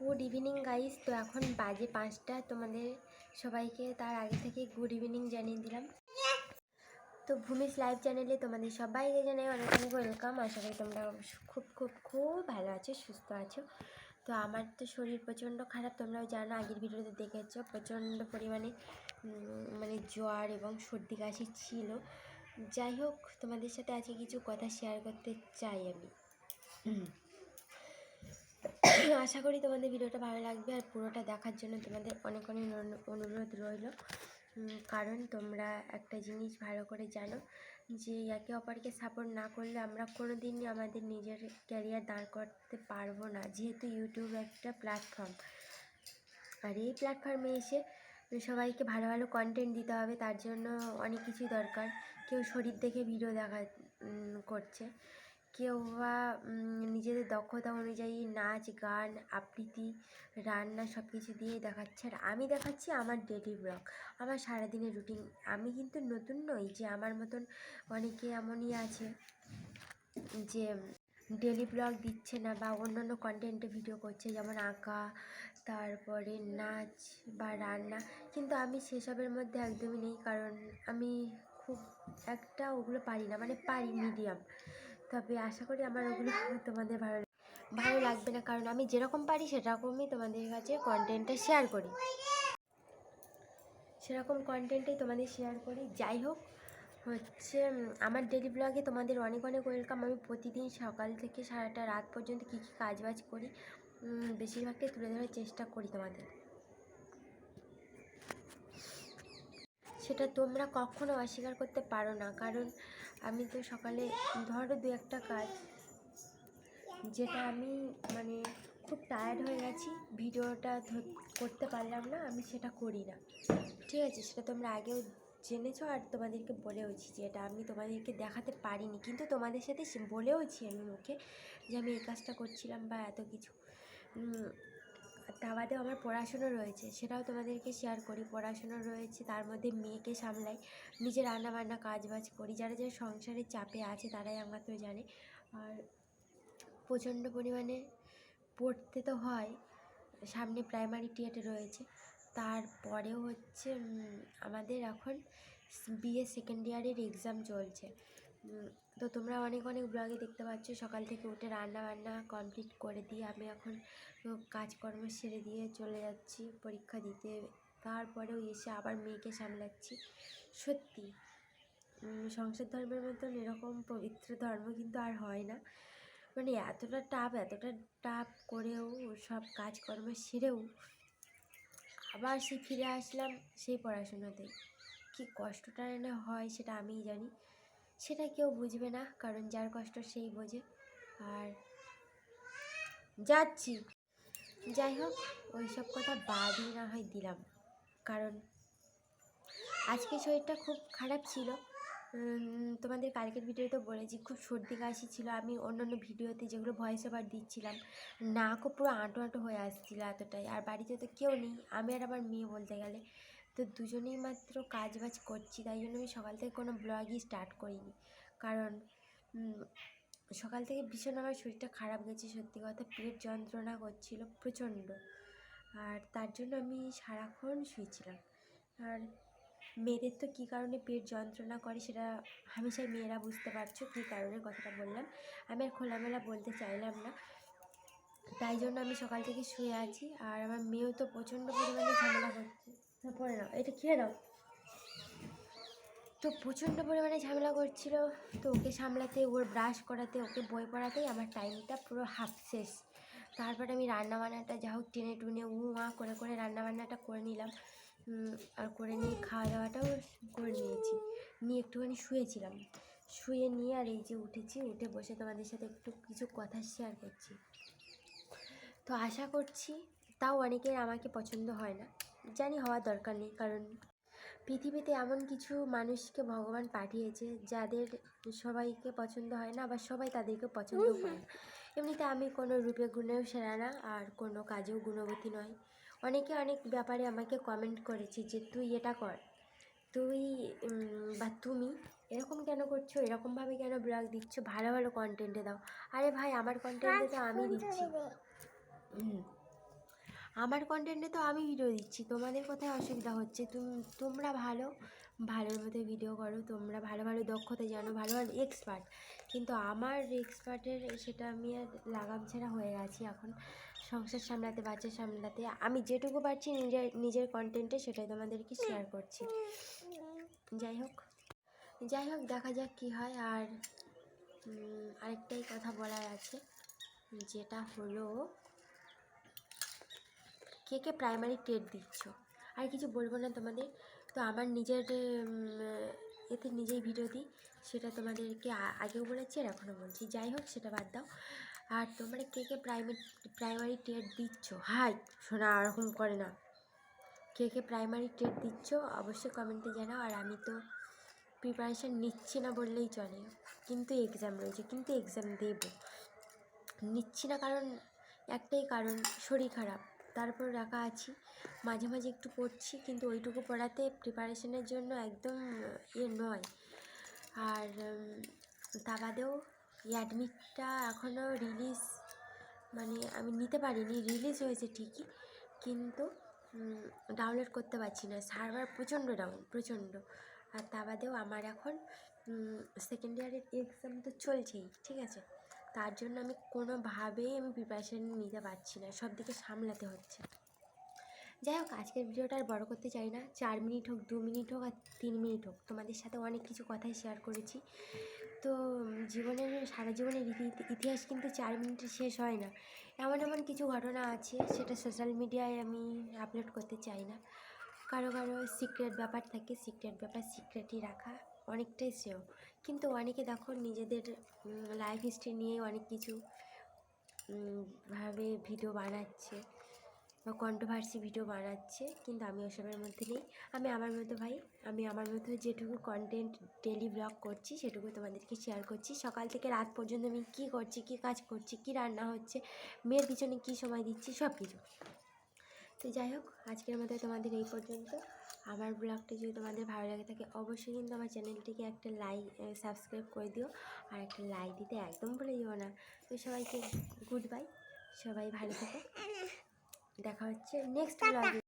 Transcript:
Good evening guys তো এখন বাজে পাঁচটা। তোমাদের সবাইকে তার আগে থেকে গুড ইভিনিং জানিয়ে দিলাম। তো ভূমিস লাইভ চ্যানেলে তোমাদের সবাইকে জানাই অনেক অনেক ওয়েলকাম আশা করি তোমরা খুব খুব খুব ভালো আছো, সুস্থ আছো। তো আমার তো শরীর প্রচণ্ড খারাপ, তোমরাও জানো, আগের ভিডিওতে দেখেছ, প্রচণ্ড পরিমাণে মানে জ্বর এবং সর্দি কাশি ছিল। যাই হোক, তোমাদের সাথে আজকে কিছু কথা শেয়ার করতে চাই আমি। আশা করি তোমাদের ভিডিওটা ভালো লাগবে আর পুরোটা দেখার জন্য তোমাদের অনেক অনেক অনুরোধ রইল। কারণ তোমরা একটা জিনিস ভালো করে জানো যে একে অপরকে সাপোর্ট না করলে আমরা কোনো দিনই আমাদের নিজের ক্যারিয়ার দাঁড় করতে পারব না। যেহেতু ইউটিউব একটা প্ল্যাটফর্ম আর এই প্ল্যাটফর্মে এসে সবাইকে ভালো ভালো কন্টেন্ট দিতে হবে, তার জন্য অনেক কিছুই দরকার। কেউ শরীর দেখে ভিডিও দেখা করছে। কেউ বা নিজেদের দক্ষতা অনুযায়ী নাচ, গান, আবৃত্তি, রান্না সব কিছু দিয়েই দেখাচ্ছে। আর আমি দেখাচ্ছি আমার ডেলি ব্লগ আমার সারাদিনের রুটিন আমি কিন্তু নতুন নই যে আমার মতন অনেকে এমনই আছে যে ডেলি ব্লগ দিচ্ছে না বা অন্যান্য কন্টেন্টে ভিডিও করছে, যেমন আঁকা, তারপরে নাচ বা রান্না। কিন্তু আমি সেসবের মধ্যে একদমই নেই, কারণ আমি খুব একটা ওগুলো পারি না মানে পারি মিডিয়াম তবে আশা করি আমার ওগুলো তোমাদের ভালো ভালো লাগবে না। কারণ আমি যেরকম পারি সেরকমই তোমাদের কাছে কন্টেন্টটা শেয়ার করি। সেরকম কন্টেন্টেই তোমাদের শেয়ার করি। যাই হোক, হচ্ছে আমার ডেলি ব্লগে তোমাদের অনেক অনেক ওয়েলকাম আমি প্রতিদিন সকাল থেকে সারাটা রাত পর্যন্ত কী কী কাজ বাজ করি বেশিরভাগটাই তুলে ধরার চেষ্টা করি তোমাদের। সেটা তোমরা কখনো অস্বীকার করতে পারো না। কারণ আমি তো সকালে, ধরো দু একটা কাজ, যেটা আমি মানে খুব টায়ার্ড হয়ে গেছি, ভিডিওটা করতে পারলাম না, আমি সেটা করি না। ঠিক আছে, সেটা তোমরা আগেও জেনেছো আর তোমাদেরকে বলেওছি যে এটা আমি তোমাদেরকে দেখাতে পারিনি। কিন্তু তোমাদের সাথে বলেওছি আমি মুখে যে আমি এই কাজটা করছিলাম বা এত কিছু। তা বাদেও আমার পড়াশুনো রয়েছে, সেটাও তোমাদেরকে শেয়ার করি। পড়াশুনো রয়েছে, তার মধ্যে মেয়েকে সামলাই, নিজে রান্না বান্না কাজ বাজ করি। যারা যারা সংসারের চাপে আছে, তারাই একমাত্র জানে। আর প্রচণ্ড পরিমাণে পড়তে তো হয়, সামনে প্রাইমারি টিয়েটে রয়েছে। তারপরেও হচ্ছে আমাদের এখন বিএ সেকেন্ড ইয়ারের এক্সাম চলছে। তো তোমরা অনেক অনেক ব্লগে দেখতে পাচ্ছ। সকাল থেকে উঠে রান্না বান্না কমপ্লিট করে দিয়ে আমি এখন কাজকর্ম সেরে দিয়ে চলে যাচ্ছি পরীক্ষা দিতে। তারপরেও এসে আবার মেয়েকে সামলাচ্ছি। সত্যি সংসার ধর্মের মতন এরকম পবিত্র ধর্ম কিন্তু আর হয় না। মানে এতটা টাপ এতটা টাপ করেও সব কাজকর্ম সেরেও আবার সে ফিরে আসলাম সেই পড়াশোনাতে। কী কষ্টটা না হয় সেটা আমিই জানি। সেটা কেউ বুঝবে না, কারণ যার কষ্ট সেই বোঝে। আর যাচ্ছি। যাই হোক ওই সব কথা বাদই না হয় দিলাম। কারণ আজকে শরীরটা খুব খারাপ ছিল। তোমাদের কালকের ভিডিওতে বলেছি, খুব সর্দি কাশি ছিল। আমি অন্যান্য ভিডিওতে যেগুলো ভয়েস ওভার দিচ্ছিলাম, নাকও পুরো আঁটো আঁটো হয়ে আসছিল এতটাই। আর বাড়িতে তো কেউ নেই, আমি আর আমার মেয়ে বলতে গেলে। তো দুজনেই মাত্র কাজ বাজ করছি, তাই জন্য আমি সকাল থেকে কোনো ব্লগই স্টার্ট করিনি। কারণ সকাল থেকে ভীষণ আমার শরীরটা খারাপ গেছে, সত্যি কথা পেট যন্ত্রণা করছিল প্রচণ্ড। আর তার জন্য আমি সারাক্ষণ শুয়েছিলাম। আর মেয়েদের তো কী কারণে পেট যন্ত্রণা করে সেটা হামেশাই মেয়েরা বুঝতে পারছ, কী কারণে কথাটা বললাম। আমি আর খোলামেলা বলতে চাইলাম না। তাই জন্য আমি সকাল থেকে শুয়ে আছি, আর আমার মেয়েও তো প্রচণ্ড পরিমাণে ঝামেলা করছে। তারপরে নাও এটা খেয়ে নাও তো প্রচণ্ড পরিমাণে ঝামেলা করছিল। তো ওকে সামলাতে, ওর ব্রাশ করাতে, ওকে বই পড়াতেই আমার টাইমটা পুরো হাফ শেষ। তারপরে আমি রান্না বান্নাটা যা হোক টেনে টুনে উ আ করে করে রান্না বান্নাটা করে নিলাম। আর করে নিয়ে খাওয়া দাওয়াটাও করে নিয়েছি। নিয়ে একটুখানি শুয়েছিলাম। শুয়ে নিয়ে আর এই যে উঠেছি, উঠে বসে তোমাদের সাথে একটু কিছু কথা শেয়ার করছি। তো আশা করছি, তাও অনেকের আমাকে পছন্দ হয় না। জানি হওয়া দরকার নেই কারণ পৃথিবীতে এমন কিছু মানুষকে ভগবান পাঠিয়েছে যাদের সবাইকে পছন্দ হয় না বা সবাই তাদেরকে পছন্দ করে। না এমনিতে আমি কোনো রূপে গুণেও সেরা না আর কোনো কাজেও গুণবতী নয়। অনেকে অনেক ব্যাপারে আমাকে কমেন্ট করেছে যে তুই এটা কর তুই বা তুমি এরকম কেন করছ? এরকমভাবে কেন ব্লগ দিচ্ছ? ভালো ভালো কন্টেন্টে দাও। আরে ভাই আমার কন্টেন্টে তো আমি দিচ্ছি। হুম। আমার কন্টেন্টে তো আমি ভিডিও দিচ্ছি। তোমাদের কোথায় অসুবিধা হচ্ছে? তুম- তোমরা ভালো, ভালোর মতো ভিডিও করো। তোমরা ভালো ভালো দক্ষতা জানো, ভালো ভালো এক্সপার্ট কিন্তু আমার এক্সপার্টের সেটা আমি আর লাগাম ছাড়া হয়ে গেছি এখন। সংসার সামলাতে, বাচ্চা সামলাতে। আমি যেটুকু পারছি নিজের নিজের কন্টেন্টে সেটাই তোমাদেরকে শেয়ার করছি। যাই হোক যাই হোক, দেখা যাক কী হয়। আর আরেকটাই কথা বলার আছে। যেটা হলো কে কে প্রাইমারি টেট দিচ্ছ? আর কিছু বলব না তোমাদের? তো আমার নিজের এতে নিজেই ভিডিও দিই। সেটা তোমাদেরকে আগেও বলেছি আর এখনও বলছি। যাই হোক, সেটা বাদ দাও। আর তোমরা কে কে প্রাইমারি প্রাইমারি টেট দিচ্ছ? হাই শোনা ওরকম করে না। কে কে প্রাইমারি টেট দিচ্ছ? অবশ্যই কমেন্টে জানাও। আর আমি তো প্রিপারেশান নিচ্ছি না বললেই চলে। কিন্তু এক্সাম রয়েছে, কিন্তু এক্সাম দেব। নিচ্ছি না কারণ একটাই কারণ, শরীর খারাপ। তারপর রাখা আছি। মাঝে মাঝে একটু পড়ছি কিন্তু ওইটুকু পড়াতে প্রিপারেশনের জন্য একদম ইয়ে নয়। আর তা বাদেও অ্যাডমিটটা এখনও রিলিজ মানে আমি নিতে পারিনি রিলিজ হয়েছে ঠিকই কিন্তু ডাউনলোড করতে পারছি না। সার্ভার প্রচণ্ড ডাউন প্রচণ্ড। আর তা বাদেও আমার এখন সেকেন্ড ইয়ারের এক্সাম তো চলছেই, ঠিক আছে? তার জন্য আমি কোনোভাবেই আমি প্রিপারেশান নিতে পারছি না সব দিকে সামলাতে হচ্ছে। যাই হোক, আজকের ভিডিওটা আর বড় করতে চাই না। চার মিনিট হোক, দু মিনিট হোক আর তিন মিনিট হোক, তোমাদের সাথে অনেক কিছু কথাই শেয়ার করেছি। তো জীবনের, সারা জীবনের ইতিহাস কিন্তু চার মিনিটে শেষ হয় না। এমন এমন কিছু ঘটনা আছে, সেটা সোশ্যাল মিডিয়ায় আমি আপলোড করতে চাই না। কারও কারও সিক্রেট ব্যাপার থাকে সিক্রেট ব্যাপার সিক্রেটই রাখা। অনেকটাই শ্রেয়। কিন্তু অনেকে দেখো নিজেদের লাইফ হিস্ট্রি নিয়ে অনেক কিছু ভাবে ভিডিও বানাচ্ছে বা কন্ট্রোভার্সি ভিডিও বানাচ্ছে। কিন্তু আমি ওসবের মধ্যে নেই। আমি আমার মতো ভাই, আমি আমার মতো যেটুকু কন্টেন্ট ডেলি ব্লগ করছি, সেটুকু তোমাদেরকে শেয়ার করছি। সকাল থেকে রাত পর্যন্ত আমি কী করছি, কী কাজ করছি, কী রান্না হচ্ছে, মেয়ের পিছনে কী সময় দিচ্ছি সব কিছু তো যাই হোক, আজকের মতো তোমাদের এই পর্যন্ত। আমার ব্লগটা যদি তোমাদের ভালো লাগে থাকে, অবশ্যই কিন্তু আমার চ্যানেলটিকে একটা লাইক সাবস্ক্রাইব করে দিও। আর একটা লাইক দিতে একদম ভুলে যাব না। তো সবাইকে গুড বাই সবাই ভালো থাকে। দেখা হচ্ছে নেক্সট ব্লগে